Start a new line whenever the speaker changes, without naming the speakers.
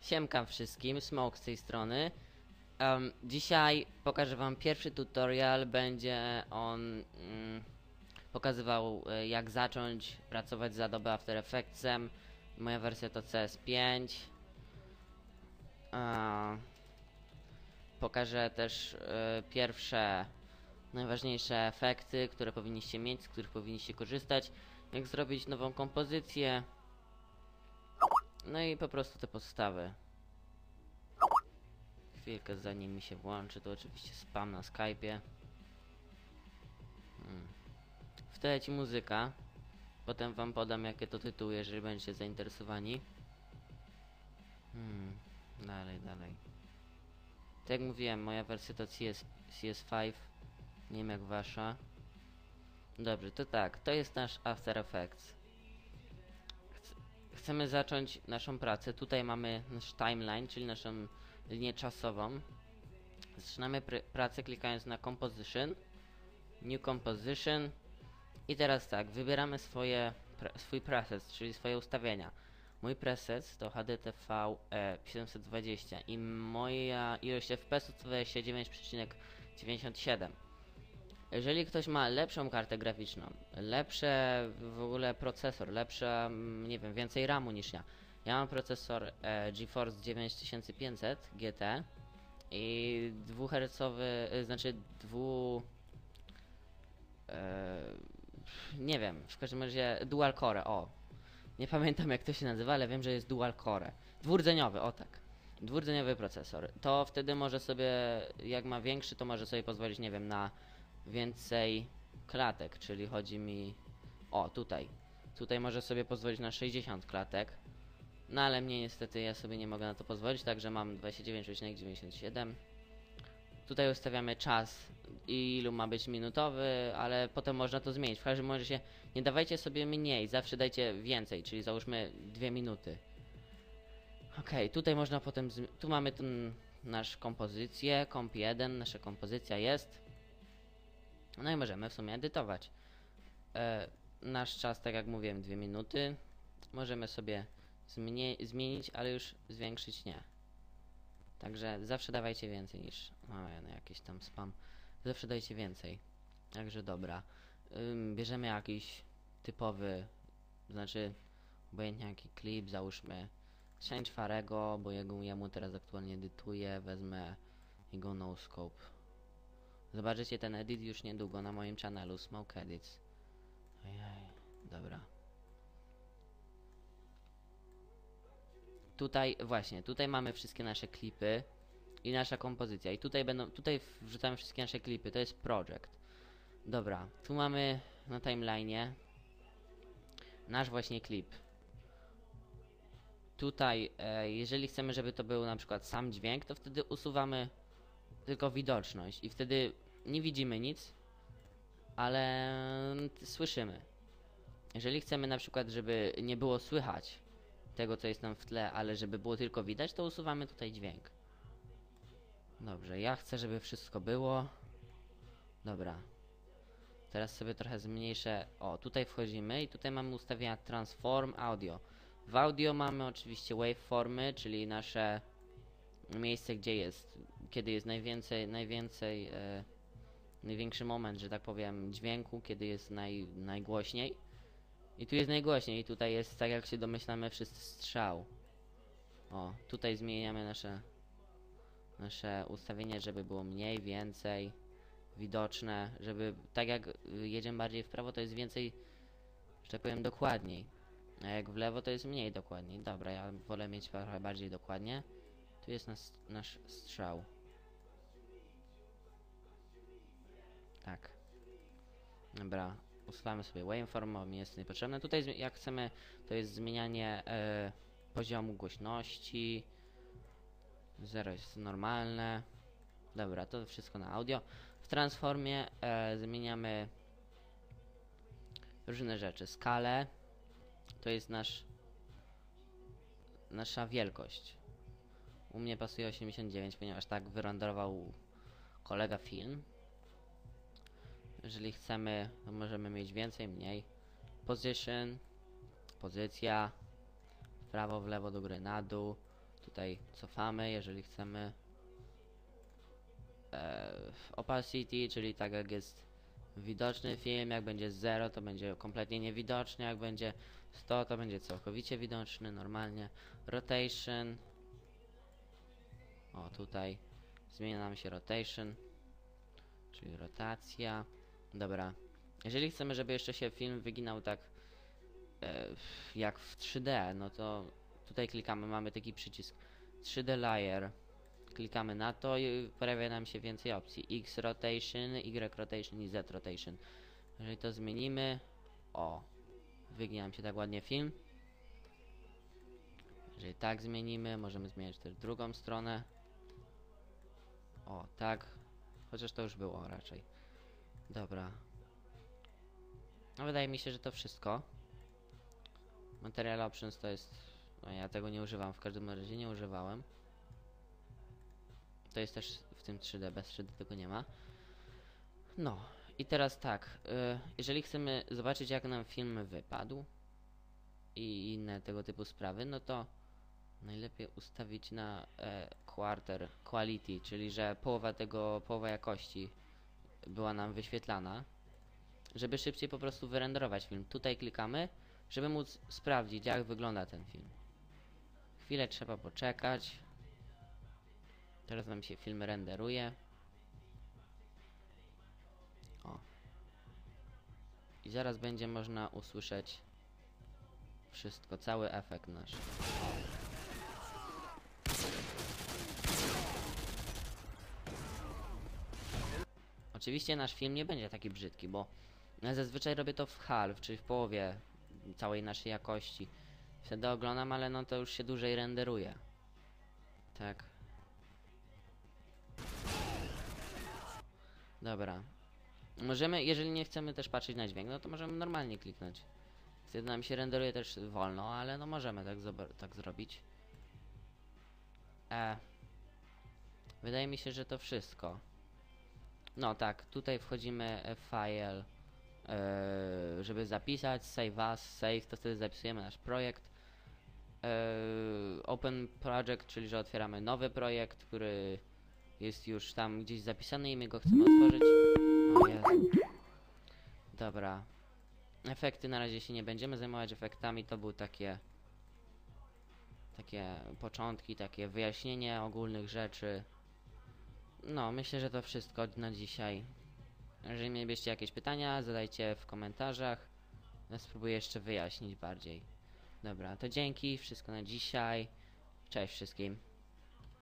Siemka wszystkim, Smoke z tej strony. Em, dzisiaj pokażę wam pierwszy tutorial, będzie on mm, pokazywał e, jak zacząć pracować z Adobe After Effectsem. Moja wersja to CS5. A, pokażę też e, pierwsze najważniejsze efekty, które powinniście mieć, z których powinniście korzystać, jak zrobić nową kompozycję, no i po prostu te podstawy. Chwilkę zanim mi się włączy, to oczywiście spam na Skype'ie. Hmm. Wtedy muzyka. Potem wam podam jakie to tytuły, jeżeli będziecie zainteresowani. Hmm. Dalej, dalej. Tak jak mówiłem, moja wersja to CS, CS5. Nie wiem jak wasza. Dobrze, to tak. To jest nasz After Effects chcemy zacząć naszą pracę. Tutaj mamy nasz timeline, czyli naszą linię czasową. Zaczynamy pr pracę klikając na Composition, New Composition i teraz tak, wybieramy swoje, swój preset, czyli swoje ustawienia. Mój preset to HDTV e 720 i moja ilość FPS to 29,97. Jeżeli ktoś ma lepszą kartę graficzną, lepsze w ogóle procesor, lepsze, mm, nie wiem, więcej RAMu niż ja. Ja mam procesor e, GeForce 9500 GT i dwuhercowy, y, znaczy dwu... E, nie wiem, w każdym razie dual core, o. Nie pamiętam jak to się nazywa, ale wiem, że jest dual core. Dwurdzeniowy, o tak. Dwurdzeniowy procesor. To wtedy może sobie, jak ma większy, to może sobie pozwolić, nie wiem, na więcej klatek, czyli chodzi mi... O, tutaj. Tutaj może sobie pozwolić na 60 klatek. No ale mnie niestety ja sobie nie mogę na to pozwolić, także mam 29,97. Tutaj ustawiamy czas, ilu ma być minutowy, ale potem można to zmienić. W każdym razie nie dawajcie sobie mniej, zawsze dajcie więcej, czyli załóżmy 2 minuty. Ok, tutaj można potem, tu mamy ten nasz kompozycję, komp 1, nasza kompozycja jest. No i możemy w sumie edytować. E, nasz czas, tak jak mówiłem, 2 minuty. Możemy sobie zmienić, ale już zwiększyć nie. Także zawsze dawajcie więcej niż... Mamy no, jakiś tam spam. Zawsze dajcie więcej. Także dobra. Ym, bierzemy jakiś typowy, znaczy obojętnie jaki klip, załóżmy Change Farego, bo jego, ja mu teraz aktualnie edytuję, wezmę jego no scope. Zobaczycie ten edit już niedługo na moim channelu Smoke Edits. Ojej, dobra. Tutaj, właśnie, tutaj mamy wszystkie nasze klipy i nasza kompozycja. I tutaj będą, tutaj wrzucamy wszystkie nasze klipy, to jest project. Dobra, tu mamy na timeline'ie nasz właśnie klip. Tutaj, e, jeżeli chcemy, żeby to był na przykład sam dźwięk, to wtedy usuwamy tylko widoczność i wtedy nie widzimy nic, ale słyszymy. Jeżeli chcemy na przykład, żeby nie było słychać tego, co jest nam w tle, ale żeby było tylko widać, to usuwamy tutaj dźwięk. Dobrze, ja chcę, żeby wszystko było. Dobra. Teraz sobie trochę zmniejszę. O, tutaj wchodzimy i tutaj mamy ustawienia Transform Audio. W audio mamy oczywiście waveformy, czyli nasze miejsce, gdzie jest, kiedy jest najwięcej, najwięcej, e, największy moment, że tak powiem, dźwięku, kiedy jest naj, najgłośniej. I tu jest najgłośniej, i tutaj jest, tak jak się domyślamy, wszyscy strzał. O, tutaj zmieniamy nasze, nasze ustawienie, żeby było mniej, więcej, widoczne, żeby, tak jak jedziemy bardziej w prawo, to jest więcej, że tak powiem, dokładniej. A jak w lewo, to jest mniej dokładniej. Dobra, ja wolę mieć trochę bardziej dokładnie. Tu jest nas, nasz strzał. Tak. Dobra, usuwamy sobie waveform, bo mi jest niepotrzebne. Tutaj jak chcemy, to jest zmienianie e, poziomu głośności. Zero jest normalne. Dobra, to wszystko na audio. W transformie e, zmieniamy różne rzeczy. Skalę. To jest nasz nasza wielkość. U mnie pasuje 89, ponieważ tak wyrenderował kolega film. Jeżeli chcemy, to możemy mieć więcej, mniej. Position, pozycja, prawo, w lewo, do góry, na dół. tutaj cofamy, jeżeli chcemy. E, opacity, czyli tak jak jest widoczny film, jak będzie 0 to będzie kompletnie niewidoczny, jak będzie 100 to będzie całkowicie widoczny, normalnie. Rotation. O, tutaj zmienia nam się rotation, czyli rotacja. Dobra. Jeżeli chcemy, żeby jeszcze się film wyginał tak e, jak w 3D, no to tutaj klikamy, mamy taki przycisk 3D Layer. Klikamy na to i pojawia nam się więcej opcji. X Rotation, Y Rotation i Z Rotation. Jeżeli to zmienimy, o, wygnie nam się tak ładnie film. Jeżeli tak zmienimy, możemy zmieniać też drugą stronę. O, tak. Chociaż to już było raczej. Dobra. No wydaje mi się, że to wszystko. Material Options to jest... No ja tego nie używam, w każdym razie nie używałem. To jest też w tym 3D, bez 3D tego nie ma. No, i teraz tak, y, jeżeli chcemy zobaczyć jak nam film wypadł i inne tego typu sprawy, no to najlepiej ustawić na e, quarter quality, czyli że połowa tego, połowa jakości była nam wyświetlana, żeby szybciej po prostu wyrenderować film. Tutaj klikamy, żeby móc sprawdzić jak wygląda ten film. Chwilę trzeba poczekać. Teraz nam się film renderuje. O. I zaraz będzie można usłyszeć wszystko, cały efekt nasz. Oczywiście nasz film nie będzie taki brzydki, bo ja zazwyczaj robię to w half, czyli w połowie całej naszej jakości. Wtedy oglądam, ale no to już się dłużej renderuje. Tak. Dobra. Możemy, jeżeli nie chcemy też patrzeć na dźwięk, no to możemy normalnie kliknąć. Wtedy nam się renderuje też wolno, ale no możemy tak, tak zrobić. E. Wydaje mi się, że to wszystko. No tak, tutaj wchodzimy e, file, e, żeby zapisać, save as, save, to wtedy zapisujemy nasz projekt. E, open project, czyli że otwieramy nowy projekt, który jest już tam gdzieś zapisany i my go chcemy otworzyć. O Jezu. Dobra. Efekty na razie się nie będziemy zajmować efektami, to były takie takie początki, takie wyjaśnienie ogólnych rzeczy. No, myślę, że to wszystko na dzisiaj. Jeżeli mielibyście jakieś pytania, zadajcie w komentarzach. Ja spróbuję jeszcze wyjaśnić bardziej. Dobra, to dzięki, wszystko na dzisiaj. Cześć wszystkim.